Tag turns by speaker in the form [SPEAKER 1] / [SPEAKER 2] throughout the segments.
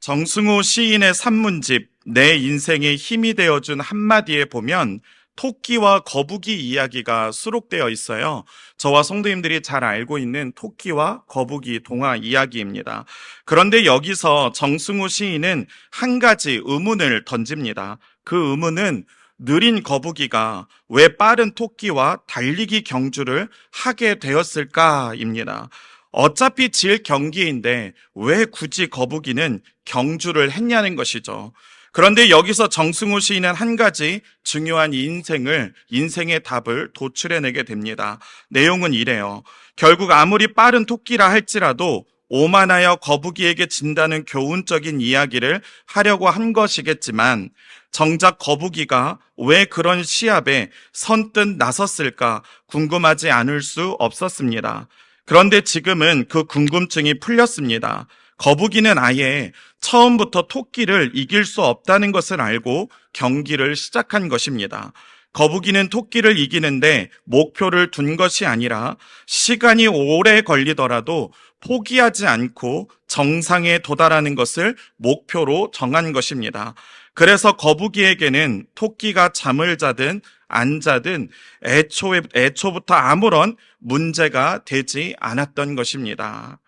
[SPEAKER 1] 정승우 시인의 산문집 내 인생의 힘이 되어준 한마디에 보면 토끼와 거북이 이야기가 수록되어 있어요. 저와 성도님들이 잘 알고 있는 토끼와 거북이 동화 이야기입니다. 그런데 여기서 정승우 시인은 한 가지 의문을 던집니다. 그 의문은 느린 거북이가 왜 빠른 토끼와 달리기 경주를 하게 되었을까입니다. 어차피 질 경기인데 왜 굳이 거북이는 경주를 했냐는 것이죠. 그런데 여기서 정승우 시인은 한 가지 중요한 인생을, 인생의 답을 도출해내게 됩니다. 내용은 이래요. 결국 아무리 빠른 토끼라 할지라도 오만하여 거북이에게 진다는 교훈적인 이야기를 하려고 한 것이겠지만 정작 거북이가 왜 그런 시합에 선뜻 나섰을까 궁금하지 않을 수 없었습니다. 그런데 지금은 그 궁금증이 풀렸습니다. 거북이는 아예 처음부터 토끼를 이길 수 없다는 것을 알고 경기를 시작한 것입니다. 거북이는 토끼를 이기는데 목표를 둔 것이 아니라 시간이 오래 걸리더라도 포기하지 않고 정상에 도달하는 것을 목표로 정한 것입니다. 그래서 거북이에게는 토끼가 잠을 자든 안 자든 애초에, 애초부터 아무런 문제가 되지 않았던 것입니다.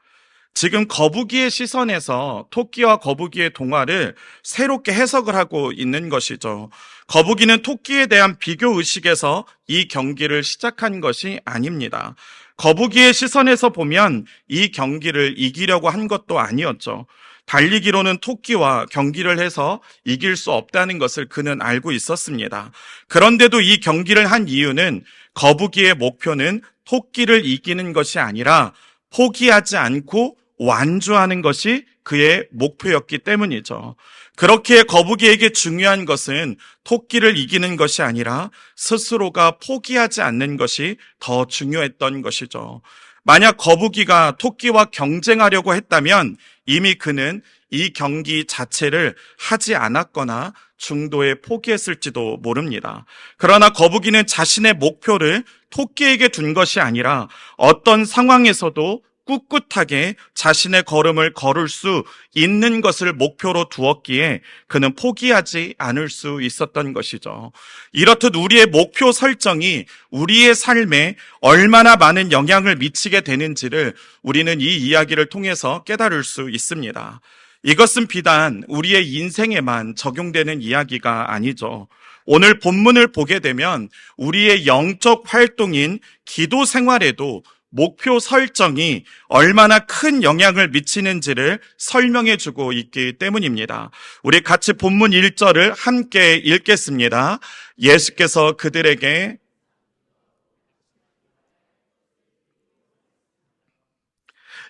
[SPEAKER 1] 지금 거북이의 시선에서 토끼와 거북이의 동화를 새롭게 해석을 하고 있는 것이죠. 거북이는 토끼에 대한 비교 의식에서 이 경기를 시작한 것이 아닙니다. 거북이의 시선에서 보면 이 경기를 이기려고 한 것도 아니었죠. 달리기로는 토끼와 경기를 해서 이길 수 없다는 것을 그는 알고 있었습니다. 그런데도 이 경기를 한 이유는 거북이의 목표는 토끼를 이기는 것이 아니라 포기하지 않고 완주하는 것이 그의 목표였기 때문이죠. 그렇게 거북이에게 중요한 것은 토끼를 이기는 것이 아니라 스스로가 포기하지 않는 것이 더 중요했던 것이죠. 만약 거북이가 토끼와 경쟁하려고 했다면 이미 그는 이 경기 자체를 하지 않았거나 중도에 포기했을지도 모릅니다. 그러나 거북이는 자신의 목표를 토끼에게 둔 것이 아니라 어떤 상황에서도 꿋꿋하게 자신의 걸음을 걸을 수 있는 것을 목표로 두었기에 그는 포기하지 않을 수 있었던 것이죠. 이렇듯 우리의 목표 설정이 우리의 삶에 얼마나 많은 영향을 미치게 되는지를 우리는 이 이야기를 통해서 깨달을 수 있습니다. 이것은 비단 우리의 인생에만 적용되는 이야기가 아니죠. 오늘 본문을 보게 되면 우리의 영적 활동인 기도 생활에도 목표 설정이 얼마나 큰 영향을 미치는지를 설명해 주고 있기 때문입니다. 우리 같이 본문 1절을 함께 읽겠습니다. 예수께서 그들에게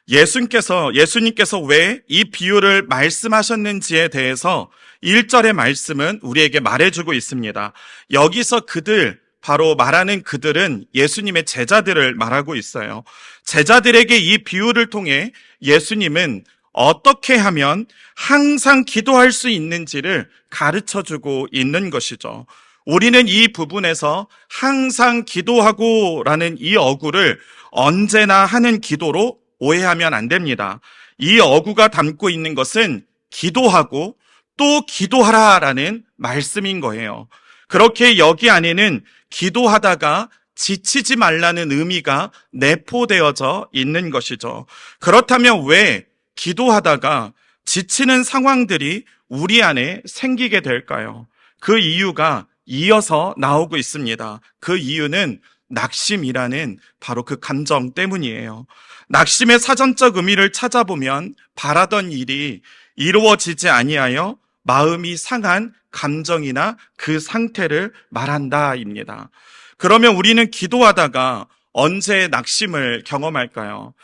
[SPEAKER 1] 예수님께서, 예수님께서 왜 이 비유를 말씀하셨는지에 대해서 1절의 말씀은 우리에게 말해주고 있습니다. 여기서 그들, 바로 말하는 그들은 예수님의 제자들을 말하고 있어요. 제자들에게 이 비유를 통해 예수님은 어떻게 하면 항상 기도할 수 있는지를 가르쳐 주고 있는 것이죠. 우리는 이 부분에서 항상 기도하고 라는 이 어구를 언제나 하는 기도로 오해하면 안 됩니다. 이 어구가 담고 있는 것은 기도하고 또 기도하라 라는 말씀인 거예요. 그렇게 여기 안에는 기도하다가 지치지 말라는 의미가 내포되어져 있는 것이죠. 그렇다면 왜 기도하다가 지치는 상황들이 우리 안에 생기게 될까요? 그 이유가 이어서 나오고 있습니다. 그 이유는 낙심이라는 바로 그 감정 때문이에요. 낙심의 사전적 의미를 찾아보면 바라던 일이 이루어지지 아니하여 마음이 상한 감정이나 그 상태를 말한다입니다. 그러면 우리는 기도하다가 언제 낙심을 경험할까요?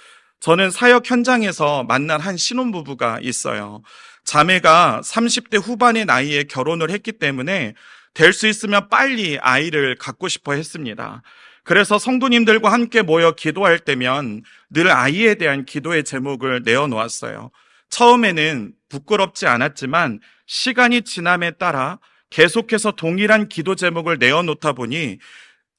[SPEAKER 1] 저는 사역 현장에서 만난 한 신혼부부가 있어요. 자매가 30대 후반의 나이에 결혼을 했기 때문에 될 수 있으면 빨리 아이를 갖고 싶어 했습니다. 그래서 성도님들과 함께 모여 기도할 때면 늘 아이에 대한 기도의 제목을 내어놓았어요. 처음에는 부끄럽지 않았지만 시간이 지남에 따라 계속해서 동일한 기도 제목을 내어놓다 보니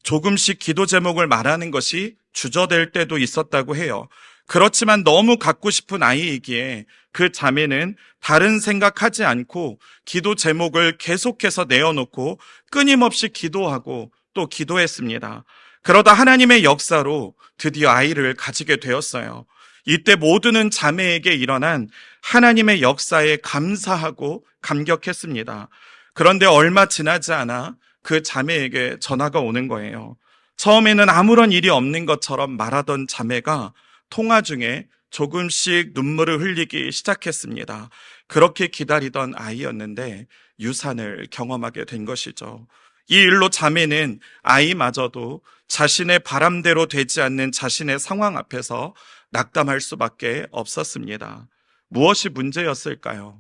[SPEAKER 1] 조금씩 기도 제목을 말하는 것이 주저될 때도 있었다고 해요. 그렇지만 너무 갖고 싶은 아이이기에 그 자매는 다른 생각하지 않고 기도 제목을 계속해서 내어놓고 끊임없이 기도하고 또 기도했습니다. 그러다 하나님의 역사로 드디어 아이를 가지게 되었어요. 이때 모두는 자매에게 일어난 하나님의 역사에 감사하고 감격했습니다. 그런데 얼마 지나지 않아 그 자매에게 전화가 오는 거예요. 처음에는 아무런 일이 없는 것처럼 말하던 자매가 통화 중에 조금씩 눈물을 흘리기 시작했습니다. 그렇게 기다리던 아이였는데 유산을 경험하게 된 것이죠. 이 일로 자매는 아이마저도 자신의 바람대로 되지 않는 자신의 상황 앞에서 낙담할 수밖에 없었습니다. 무엇이 문제였을까요?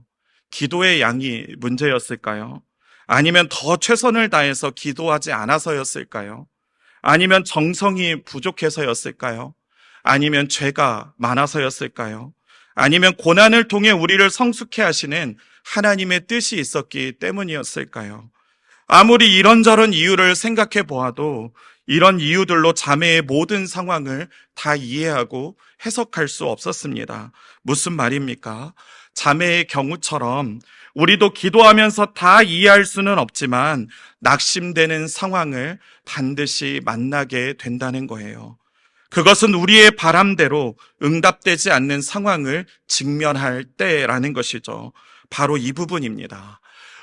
[SPEAKER 1] 기도의 양이 문제였을까요? 아니면 더 최선을 다해서 기도하지 않아서였을까요? 아니면 정성이 부족해서였을까요? 아니면 죄가 많아서였을까요? 아니면 고난을 통해 우리를 성숙해 하시는 하나님의 뜻이 있었기 때문이었을까요? 아무리 이런저런 이유를 생각해 보아도 이런 이유들로 자매의 모든 상황을 다 이해하고 해석할 수 없었습니다. 무슨 말입니까? 자매의 경우처럼 우리도 기도하면서 다 이해할 수는 없지만 낙심되는 상황을 반드시 만나게 된다는 거예요. 그것은 우리의 바람대로 응답되지 않는 상황을 직면할 때라는 것이죠. 바로 이 부분입니다.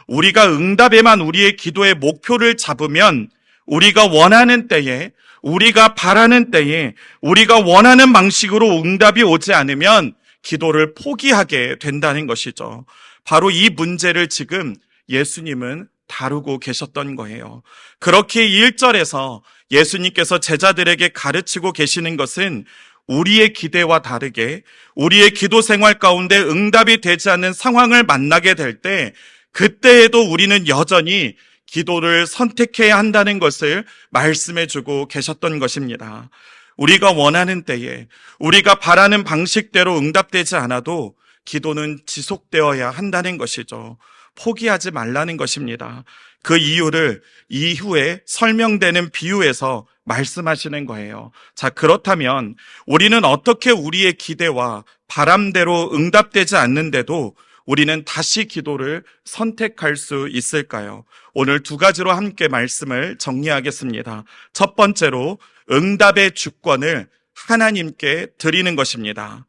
[SPEAKER 1] 우리가 응답에만 우리의 기도의 목표를 잡으면 우리가 원하는 때에 우리가 바라는 때에 우리가 원하는 방식으로 응답이 오지 않으면 기도를 포기하게 된다는 것이죠. 바로 이 문제를 지금 예수님은 다루고 계셨던 거예요. 그렇게 1절에서 예수님께서 제자들에게 가르치고 계시는 것은 우리의 기대와 다르게 우리의 기도 생활 가운데 응답이 되지 않는 상황을 만나게 될 때 그때에도 우리는 여전히 기도를 선택해야 한다는 것을 말씀해 주고 계셨던 것입니다. 우리가 원하는 때에 우리가 바라는 방식대로 응답되지 않아도 기도는 지속되어야 한다는 것이죠. 포기하지 말라는 것입니다. 그 이유를 이후에 설명되는 비유에서 말씀하시는 거예요. 자, 그렇다면 우리는 어떻게 우리의 기대와 바람대로 응답되지 않는데도 우리는 다시 기도를 선택할 수 있을까요? 오늘 두 가지로 함께 말씀을 정리하겠습니다. 첫 번째로 응답의 주권을 하나님께 드리는 것입니다.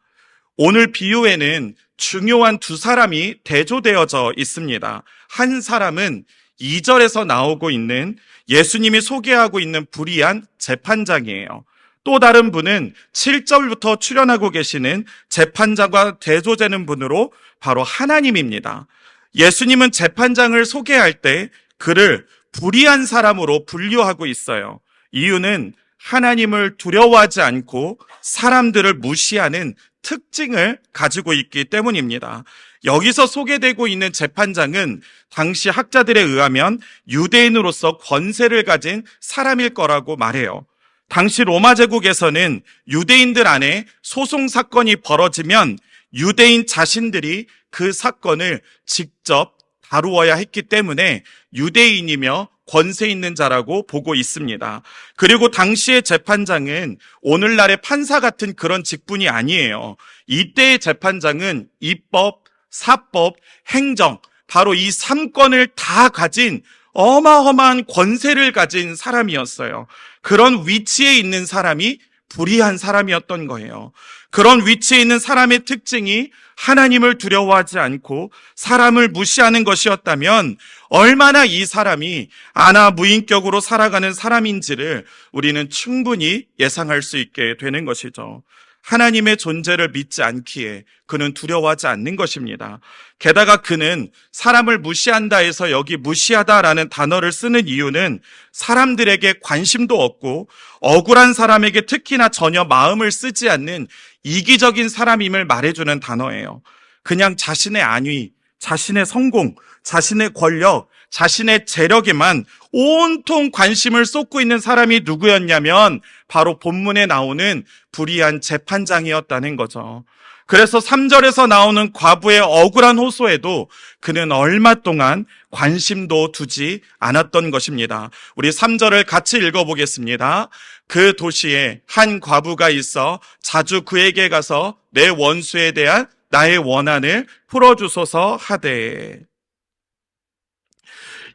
[SPEAKER 1] 오늘 비유에는 중요한 두 사람이 대조되어져 있습니다. 한 사람은 2절에서 나오고 있는 예수님이 소개하고 있는 불의한 재판장이에요. 또 다른 분은 7절부터 출연하고 계시는 재판장과 대조되는 분으로 바로 하나님입니다. 예수님은 재판장을 소개할 때 그를 불의한 사람으로 분류하고 있어요. 이유는 하나님을 두려워하지 않고 사람들을 무시하는 특징을 가지고 있기 때문입니다. 여기서 소개되고 있는 재판장은 당시 학자들에 의하면 유대인으로서 권세를 가진 사람일 거라고 말해요. 당시 로마 제국에서는 유대인들 안에 소송 사건이 벌어지면 유대인 자신들이 그 사건을 직접 다루어야 했기 때문에 유대인이며 권세 있는 자라고 보고 있습니다. 그리고 당시의 재판장은 오늘날의 판사 같은 그런 직분이 아니에요. 이때의 재판장은 입법, 사법, 행정, 바로 이 3권을 다 가진 어마어마한 권세를 가진 사람이었어요. 그런 위치에 있는 사람이 불의한 사람이었던 거예요. 그런 위치에 있는 사람의 특징이 하나님을 두려워하지 않고 사람을 무시하는 것이었다면 얼마나 이 사람이 아나 무인격으로 살아가는 사람인지를 우리는 충분히 예상할 수 있게 되는 것이죠. 하나님의 존재를 믿지 않기에 그는 두려워하지 않는 것입니다. 게다가 그는 사람을 무시한다 해서 여기 무시하다라는 단어를 쓰는 이유는 사람들에게 관심도 없고 억울한 사람에게 특히나 전혀 마음을 쓰지 않는 이기적인 사람임을 말해주는 단어예요. 그냥 자신의 안위, 자신의 성공, 자신의 권력, 자신의 재력에만 온통 관심을 쏟고 있는 사람이 누구였냐면 바로 본문에 나오는 불의한 재판장이었다는 거죠. 그래서 3절에서 나오는 과부의 억울한 호소에도 그는 얼마 동안 관심도 두지 않았던 것입니다. 우리 3절을 같이 읽어보겠습니다. 그 도시에 한 과부가 있어 자주 그에게 가서 내 원수에 대한 나의 원한을 풀어주소서 하되.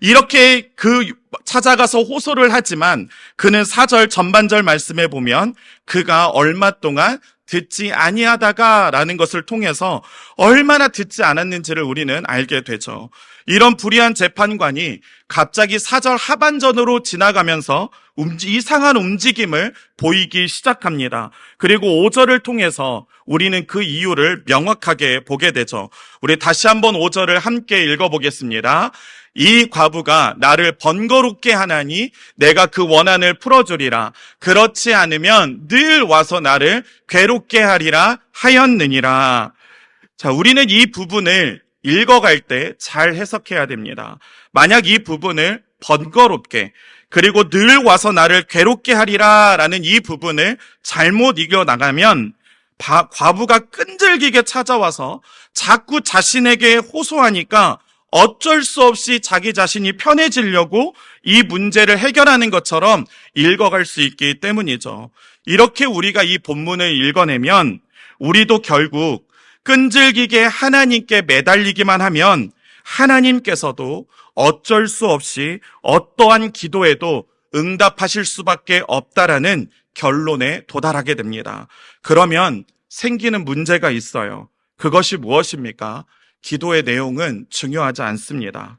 [SPEAKER 1] 이렇게 그 찾아가서 호소를 하지만 그는 사절 전반절 말씀에 보면 그가 얼마 동안 듣지 아니하다가라는 것을 통해서 얼마나 듣지 않았는지를 우리는 알게 되죠. 이런 불의한 재판관이 갑자기 사절 하반전으로 지나가면서 이상한 움직임을 보이기 시작합니다. 그리고 5절을 통해서 우리는 그 이유를 명확하게 보게 되죠. 우리 다시 한번 5절을 함께 읽어보겠습니다. 이 과부가 나를 번거롭게 하나니 내가 그 원한을 풀어주리라. 그렇지 않으면 늘 와서 나를 괴롭게 하리라 하였느니라. 자, 우리는 이 부분을 읽어갈 때 잘 해석해야 됩니다. 만약 이 부분을 번거롭게 그리고 늘 와서 나를 괴롭게 하리라 라는 이 부분을 잘못 이겨나가면 바- 과부가 끈질기게 찾아와서 자꾸 자신에게 호소하니까 어쩔 수 없이 자기 자신이 편해지려고 이 문제를 해결하는 것처럼 읽어갈 수 있기 때문이죠. 이렇게 우리가 이 본문을 읽어내면 우리도 결국 끈질기게 하나님께 매달리기만 하면 하나님께서도 어쩔 수 없이 어떠한 기도에도 응답하실 수밖에 없다라는 결론에 도달하게 됩니다. 그러면 생기는 문제가 있어요. 그것이 무엇입니까? 기도의 내용은 중요하지 않습니다.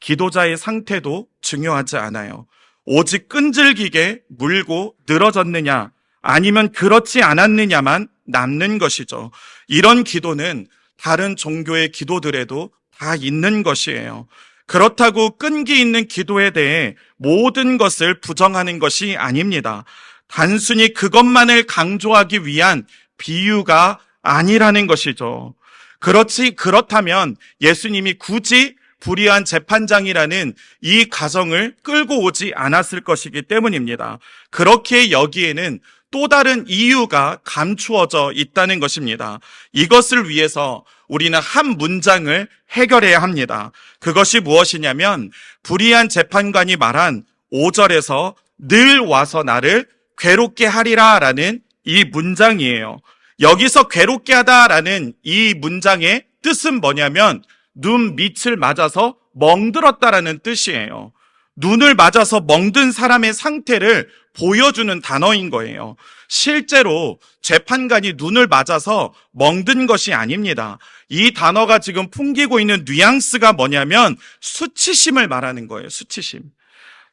[SPEAKER 1] 기도자의 상태도 중요하지 않아요. 오직 끈질기게 물고 늘어졌느냐, 아니면 그렇지 않았느냐만 남는 것이죠. 이런 기도는 다른 종교의 기도들에도 다 있는 것이에요. 그렇다고 끈기 있는 기도에 대해 모든 것을 부정하는 것이 아닙니다. 단순히 그것만을 강조하기 위한 비유가 아니라는 것이죠. 그렇지, 그렇다면 예수님이 굳이 불의한 재판장이라는 이 가정을 끌고 오지 않았을 것이기 때문입니다. 그렇게 여기에는 또 다른 이유가 감추어져 있다는 것입니다. 이것을 위해서 우리는 한 문장을 해결해야 합니다. 그것이 무엇이냐면 불의한 재판관이 말한 5절에서 늘 와서 나를 괴롭게 하리라 라는 이 문장이에요. 여기서 괴롭게 하다라는 이 문장의 뜻은 뭐냐면 눈 밑을 맞아서 멍들었다라는 뜻이에요. 눈을 맞아서 멍든 사람의 상태를 보여주는 단어인 거예요. 실제로 재판관이 눈을 맞아서 멍든 것이 아닙니다. 이 단어가 지금 풍기고 있는 뉘앙스가 뭐냐면 수치심을 말하는 거예요. 수치심.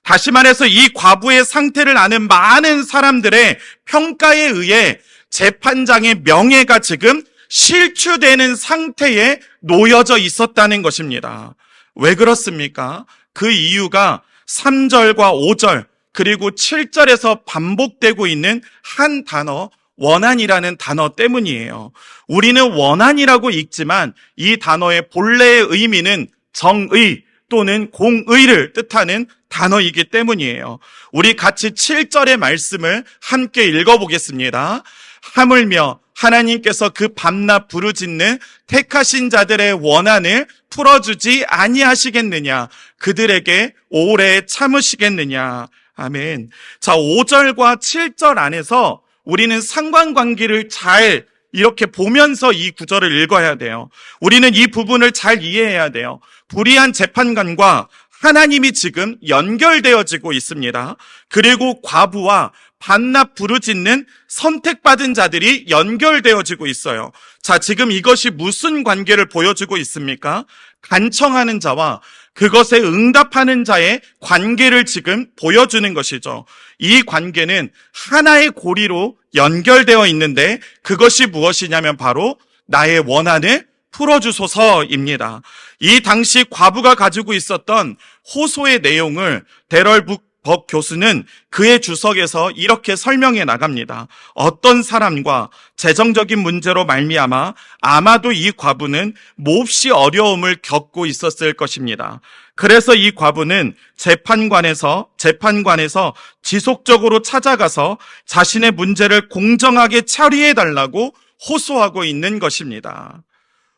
[SPEAKER 1] 다시 말해서 이 과부의 상태를 아는 많은 사람들의 평가에 의해 재판장의 명예가 지금 실추되는 상태에 놓여져 있었다는 것입니다. 왜 그렇습니까? 그 이유가 3절과 5절, 그리고 7절에서 반복되고 있는 한 단어, 원한이라는 단어 때문이에요. 우리는 원한이라고 읽지만 이 단어의 본래의 의미는 정의 또는 공의를 뜻하는 단어이기 때문이에요. 우리 같이 7절의 말씀을 함께 읽어보겠습니다. 하물며 하나님께서 그 밤낮 부르짖는 택하신 자들의 원한을 풀어주지 아니하시겠느냐? 그들에게 오래 참으시겠느냐? 아멘. 자, 5절과 7절 안에서 우리는 상관관계를 잘 이렇게 보면서 이 구절을 읽어야 돼요. 우리는 이 부분을 잘 이해해야 돼요. 불의한 재판관과 하나님이 지금 연결되어지고 있습니다. 그리고 과부와 반납 부르짖는 선택받은 자들이 연결되어지고 있어요. 자, 지금 이것이 무슨 관계를 보여주고 있습니까? 간청하는 자와 그것에 응답하는 자의 관계를 지금 보여주는 것이죠. 이 관계는 하나의 고리로 연결되어 있는데 그것이 무엇이냐면 바로 나의 원한을 풀어주소서입니다. 이 당시 과부가 가지고 있었던 호소의 내용을 데럴 북 법 교수는 그의 주석에서 이렇게 설명해 나갑니다. 어떤 사람과 재정적인 문제로 말미암아 아마도 이 과부는 몹시 어려움을 겪고 있었을 것입니다. 그래서 이 과부는 재판관에서 재판관에서 지속적으로 찾아가서 자신의 문제를 공정하게 처리해 달라고 호소하고 있는 것입니다.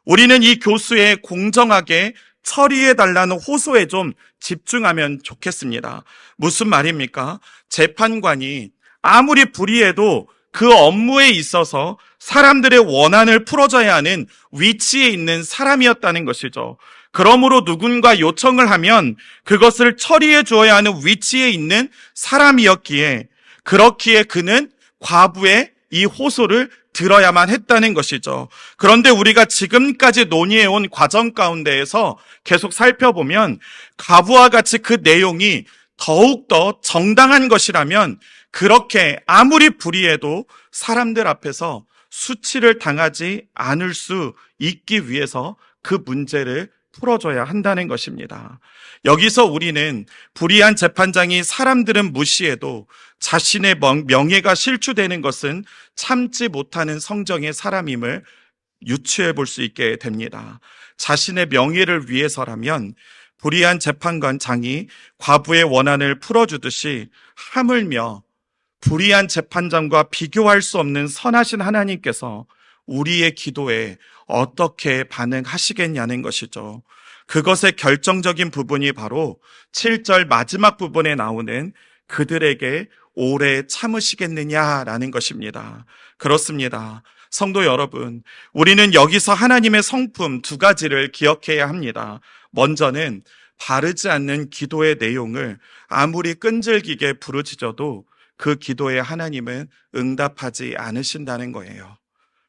[SPEAKER 1] 우리는 이 교수의 공정하게 처리해 달라는 호소에 좀 집중하면 좋겠습니다. 무슨 말입니까? 재판관이 아무리 불의해도 그 업무에 있어서 사람들의 원한을 풀어줘야 하는 위치에 있는 사람이었다는 것이죠. 그러므로 누군가 요청을 하면 그것을 처리해 주어야 하는 위치에 있는 사람이었기에 그렇기에 그는 과부의 이 호소를 들어야만 했다는 것이죠. 그런데 우리가 지금까지 논의해온 과정 가운데에서 계속 살펴보면 과부와 같이 그 내용이 더욱더 정당한 것이라면 그렇게 아무리 불의해도 사람들 앞에서 수치를 당하지 않을 수 있기 위해서 그 문제를 풀어줘야 한다는 것입니다. 여기서 우리는 불의한 재판장이 사람들은 무시해도 자신의 명- 명예가 실추되는 것은 참지 못하는 성정의 사람임을 유추해 볼 수 있게 됩니다. 자신의 명예를 위해서라면 불의한 재판관장이 과부의 원한을 풀어주듯이 하물며 불의한 재판장과 비교할 수 없는 선하신 하나님께서 우리의 기도에 어떻게 반응하시겠냐는 것이죠. 그것의 결정적인 부분이 바로 7절 마지막 부분에 나오는 그들에게 오래 참으시겠느냐라는 것입니다. 그렇습니다. 성도 여러분, 우리는 여기서 하나님의 성품 두 가지를 기억해야 합니다. 먼저는 바르지 않는 기도의 내용을 아무리 끈질기게 부르짖어도 그 기도에 하나님은 응답하지 않으신다는 거예요.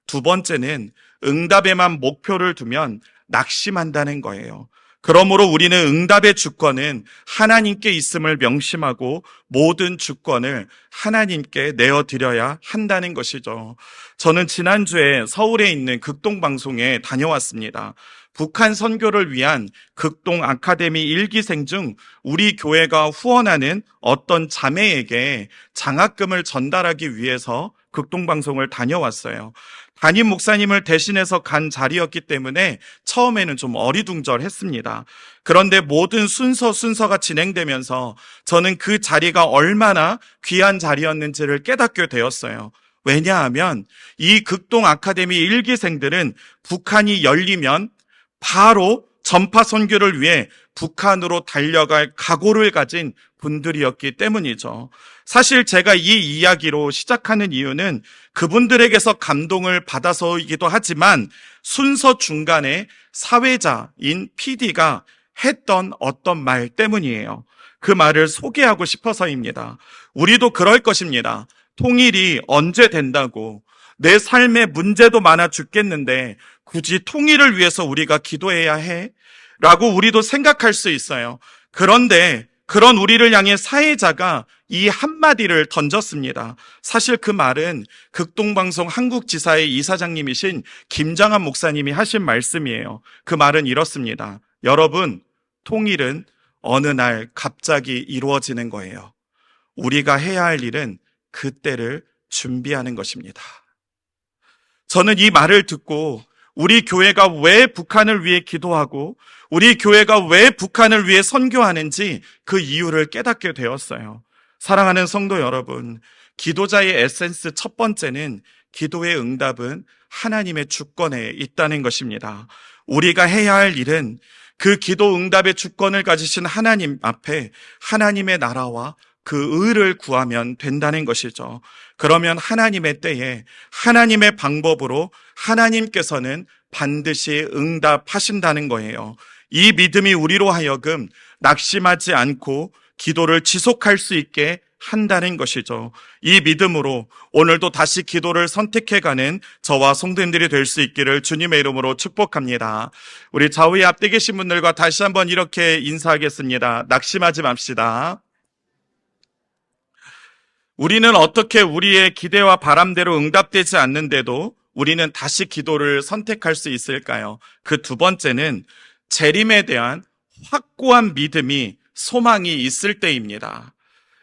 [SPEAKER 1] 두 번째는 응답에만 목표를 두면 낙심한다는 거예요. 그러므로 우리는 응답의 주권은 하나님께 있음을 명심하고 모든 주권을 하나님께 내어드려야 한다는 것이죠. 저는 지난주에 서울에 있는 극동방송에 다녀왔습니다. 북한 선교를 위한 극동 아카데미 일기생 중 우리 교회가 후원하는 어떤 자매에게 장학금을 전달하기 위해서 극동방송을 다녀왔어요. 담임 목사님을 대신해서 간 자리였기 때문에 처음에는 좀 어리둥절했습니다. 그런데 모든 순서 순서가 진행되면서 저는 그 자리가 얼마나 귀한 자리였는지를 깨닫게 되었어요. 왜냐하면 이 극동 아카데미 일기생들은 북한이 열리면 바로 전파 선교를 위해 북한으로 달려갈 각오를 가진 분들이었기 때문이죠. 사실 제가 이 이야기로 시작하는 이유는 그분들에게서 감동을 받아서이기도 하지만 순서 중간에 사회자인 PD가 했던 어떤 말 때문이에요. 그 말을 소개하고 싶어서입니다. 우리도 그럴 것입니다. 통일이 언제 된다고 내 삶에 문제도 많아 죽겠는데 굳이 통일을 위해서 우리가 기도해야 해? 라고 우리도 생각할 수 있어요. 그런데 그런 우리를 향해 사회자가 이 한마디를 던졌습니다. 사실 그 말은 극동방송 한국지사의 이사장님이신 김장한 목사님이 하신 말씀이에요. 그 말은 이렇습니다. 여러분, 통일은 어느 날 갑자기 이루어지는 거예요. 우리가 해야 할 일은 그때를 준비하는 것입니다. 저는 이 말을 듣고 우리 교회가 왜 북한을 위해 기도하고 우리 교회가 왜 북한을 위해 선교하는지 그 이유를 깨닫게 되었어요. 사랑하는 성도 여러분, 기도자의 에센스 첫 번째는 기도의 응답은 하나님의 주권에 있다는 것입니다. 우리가 해야 할 일은 그 기도 응답의 주권을 가지신 하나님 앞에 하나님의 나라와 그 의를 구하면 된다는 것이죠. 그러면 하나님의 때에 하나님의 방법으로 하나님께서는 반드시 응답하신다는 거예요. 이 믿음이 우리로 하여금 낙심하지 않고 기도를 지속할 수 있게 한다는 것이죠. 이 믿음으로 오늘도 다시 기도를 선택해가는 저와 성도님들이 될 수 있기를 주님의 이름으로 축복합니다. 우리 좌우에 앞에 계신 분들과 다시 한번 이렇게 인사하겠습니다. 낙심하지 맙시다. 우리는 어떻게 우리의 기대와 바람대로 응답되지 않는데도 우리는 다시 기도를 선택할 수 있을까요? 그 두 번째는 재림에 대한 확고한 믿음이 소망이 있을 때입니다.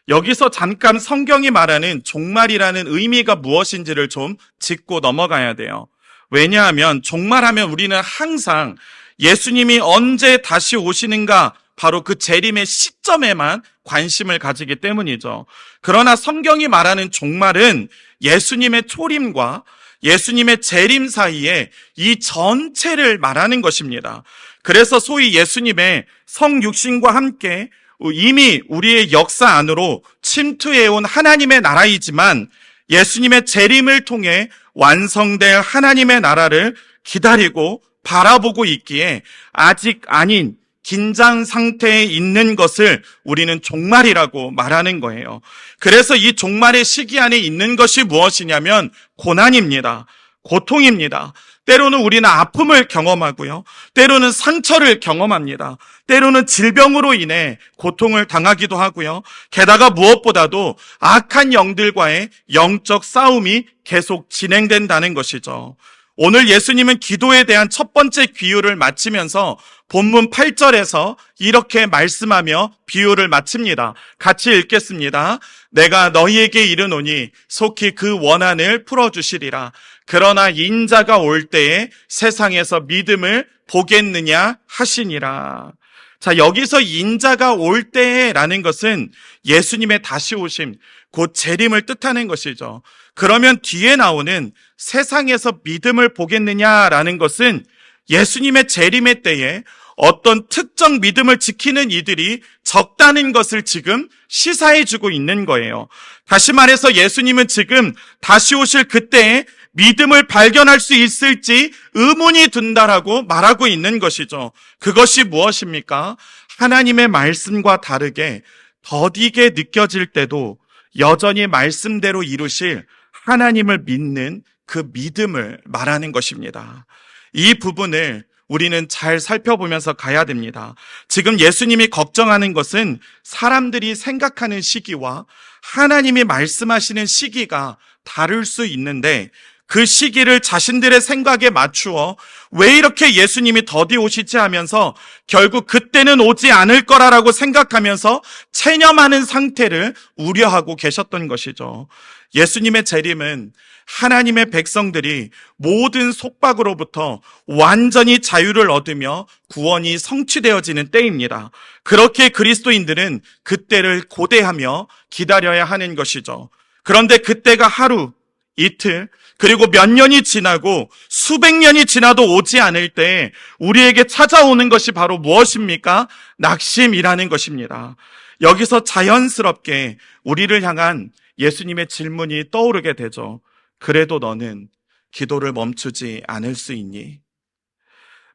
[SPEAKER 1] 여기서 잠깐 성경이 말하는 종말이라는 의미가 무엇인지를 좀 짚고 넘어가야 돼요. 왜냐하면 종말하면 우리는 항상 예수님이 언제 다시 오시는가 바로 그 재림의 시점에만 관심을 가지기 때문이죠. 그러나 성경이 말하는 종말은 예수님의 초림과 예수님의 재림 사이에 이 전체를 말하는 것입니다. 그래서 소위 예수님의 성육신과 함께 이미 우리의 역사 안으로 침투해온 하나님의 나라이지만 예수님의 재림을 통해 완성될 하나님의 나라를 기다리고 바라보고 있기에 아직 아닌 긴장 상태에 있는 것을 우리는 종말이라고 말하는 거예요. 그래서 이 종말의 시기 안에 있는 것이 무엇이냐면 고난입니다. 고통입니다. 때로는 우리는 아픔을 경험하고요. 때로는 상처를 경험합니다. 때로는 질병으로 인해 고통을 당하기도 하고요. 게다가 무엇보다도 악한 영들과의 영적 싸움이 계속 진행된다는 것이죠. 오늘 예수님은 기도에 대한 첫 번째 비유를 마치면서 본문 8절에서 이렇게 말씀하며 비유를 마칩니다. 같이 읽겠습니다. 내가 너희에게 이르노니 속히 그 원한을 풀어주시리라. 그러나 인자가 올 때에 세상에서 믿음을 보겠느냐 하시니라. 자, 여기서 인자가 올 때라는 것은 예수님의 다시 오심, 곧 재림을 뜻하는 것이죠. 그러면 뒤에 나오는 세상에서 믿음을 보겠느냐라는 것은 예수님의 재림의 때에 어떤 특정 믿음을 지키는 이들이 적다는 것을 지금 시사해 주고 있는 거예요. 다시 말해서 예수님은 지금 다시 오실 그때에 믿음을 발견할 수 있을지 의문이 든다라고 말하고 있는 것이죠. 그것이 무엇입니까? 하나님의 말씀과 다르게 더디게 느껴질 때도 여전히 말씀대로 이루실 하나님을 믿는 그 믿음을 말하는 것입니다. 이 부분을 우리는 잘 살펴보면서 가야 됩니다. 지금 예수님이 걱정하는 것은 사람들이 생각하는 시기와 하나님이 말씀하시는 시기가 다를 수 있는데 그 시기를 자신들의 생각에 맞추어 왜 이렇게 예수님이 더디 오시지 하면서 결국 그때는 오지 않을 거라라고 생각하면서 체념하는 상태를 우려하고 계셨던 것이죠. 예수님의 재림은 하나님의 백성들이 모든 속박으로부터 완전히 자유를 얻으며 구원이 성취되어지는 때입니다. 그렇게 그리스도인들은 그때를 고대하며 기다려야 하는 것이죠. 그런데 그때가 하루, 이틀, 그리고 몇 년이 지나고 수백 년이 지나도 오지 않을 때 우리에게 찾아오는 것이 바로 무엇입니까? 낙심이라는 것입니다. 여기서 자연스럽게 우리를 향한 예수님의 질문이 떠오르게 되죠. 그래도 너는 기도를 멈추지 않을 수 있니?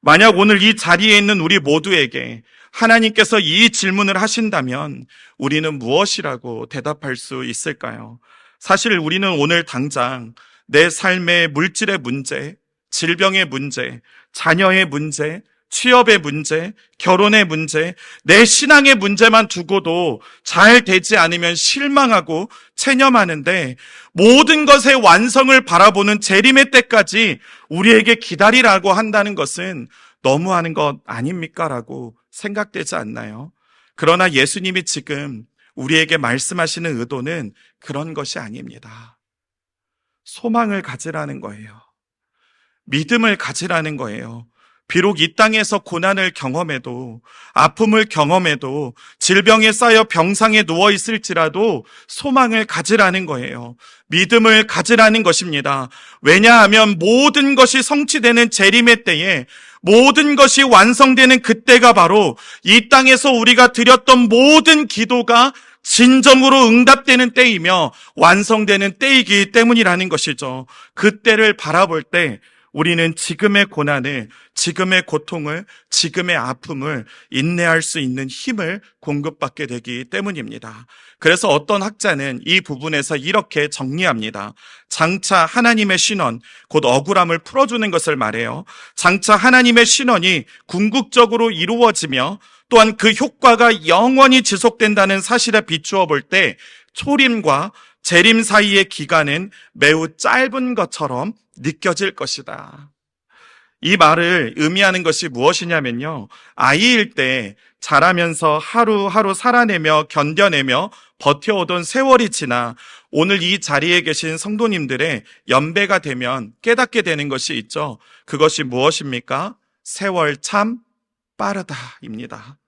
[SPEAKER 1] 만약 오늘 이 자리에 있는 우리 모두에게 하나님께서 이 질문을 하신다면 우리는 무엇이라고 대답할 수 있을까요? 사실 우리는 오늘 당장 내 삶의 물질의 문제, 질병의 문제, 자녀의 문제, 취업의 문제, 결혼의 문제, 내 신앙의 문제만 두고도 잘 되지 않으면 실망하고 체념하는데 모든 것의 완성을 바라보는 재림의 때까지 우리에게 기다리라고 한다는 것은 너무하는 것 아닙니까? 라고 생각되지 않나요? 그러나 예수님이 지금 우리에게 말씀하시는 의도는 그런 것이 아닙니다. 소망을 가지라는 거예요. 믿음을 가지라는 거예요. 비록 이 땅에서 고난을 경험해도, 아픔을 경험해도, 질병에 쌓여 병상에 누워 있을지라도 소망을 가지라는 거예요. 믿음을 가지라는 것입니다. 왜냐하면 모든 것이 성취되는 재림의 때에 모든 것이 완성되는 그때가 바로 이 땅에서 우리가 드렸던 모든 기도가 진정으로 응답되는 때이며 완성되는 때이기 때문이라는 것이죠. 그때를 바라볼 때 우리는 지금의 고난을, 지금의 고통을, 지금의 아픔을 인내할 수 있는 힘을 공급받게 되기 때문입니다. 그래서 어떤 학자는 이 부분에서 이렇게 정리합니다. 장차 하나님의 신원, 곧 억울함을 풀어주는 것을 말해요. 장차 하나님의 신원이 궁극적으로 이루어지며 또한 그 효과가 영원히 지속된다는 사실에 비추어 볼 때 초림과 재림 사이의 기간은 매우 짧은 것처럼 느껴질 것이다. 이 말을 의미하는 것이 무엇이냐면요. 아이일 때 자라면서 하루하루 살아내며 견뎌내며 버텨오던 세월이 지나 오늘 이 자리에 계신 성도님들의 연배가 되면 깨닫게 되는 것이 있죠. 그것이 무엇입니까? 세월 참 빠르다입니다.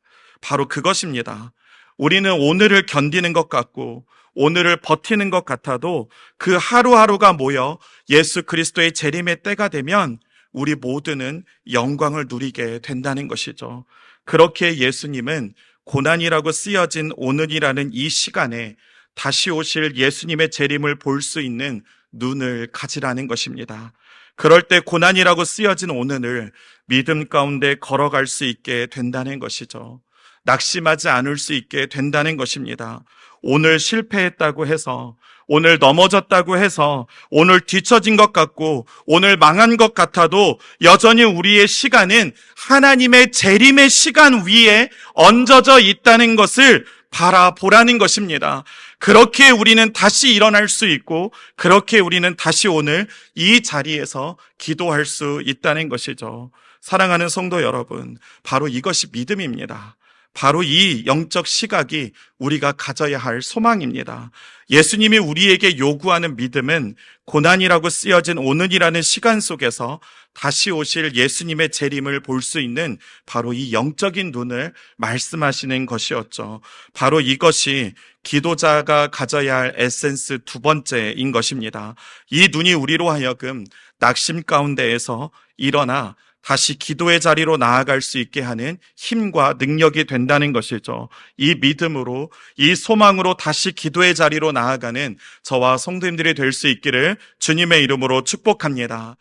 [SPEAKER 1] 바로 그것입니다. 우리는 오늘을 견디는 것 같고 오늘을 버티는 것 같아도 그 하루하루가 모여 예수 그리스도의 재림의 때가 되면 우리 모두는 영광을 누리게 된다는 것이죠. 그렇게 예수님은 고난이라고 쓰여진 오늘이라는 이 시간에 다시 오실 예수님의 재림을 볼 수 있는 눈을 가지라는 것입니다. 그럴 때 고난이라고 쓰여진 오늘을 믿음 가운데 걸어갈 수 있게 된다는 것이죠. 낙심하지 않을 수 있게 된다는 것입니다. 오늘 실패했다고 해서, 오늘 넘어졌다고 해서, 오늘 뒤처진 것 같고, 오늘 망한 것 같아도 여전히 우리의 시간은 하나님의 재림의 시간 위에 얹어져 있다는 것을 바라보라는 것입니다. 그렇게 우리는 다시 일어날 수 있고, 그렇게 우리는 다시 오늘 이 자리에서 기도할 수 있다는 것이죠. 사랑하는 성도 여러분, 바로 이것이 믿음입니다. 바로 이 영적 시각이 우리가 가져야 할 소망입니다. 예수님이 우리에게 요구하는 믿음은 고난이라고 쓰여진 오늘이라는 시간 속에서 다시 오실 예수님의 재림을 볼 수 있는 바로 이 영적인 눈을 말씀하시는 것이었죠. 바로 이것이 기도자가 가져야 할 에센스 두 번째인 것입니다. 이 눈이 우리로 하여금 낙심 가운데에서 일어나 다시 기도의 자리로 나아갈 수 있게 하는 힘과 능력이 된다는 것이죠. 이 믿음으로, 이 소망으로 다시 기도의 자리로 나아가는 저와 성도님들이 될 수 있기를 주님의 이름으로 축복합니다.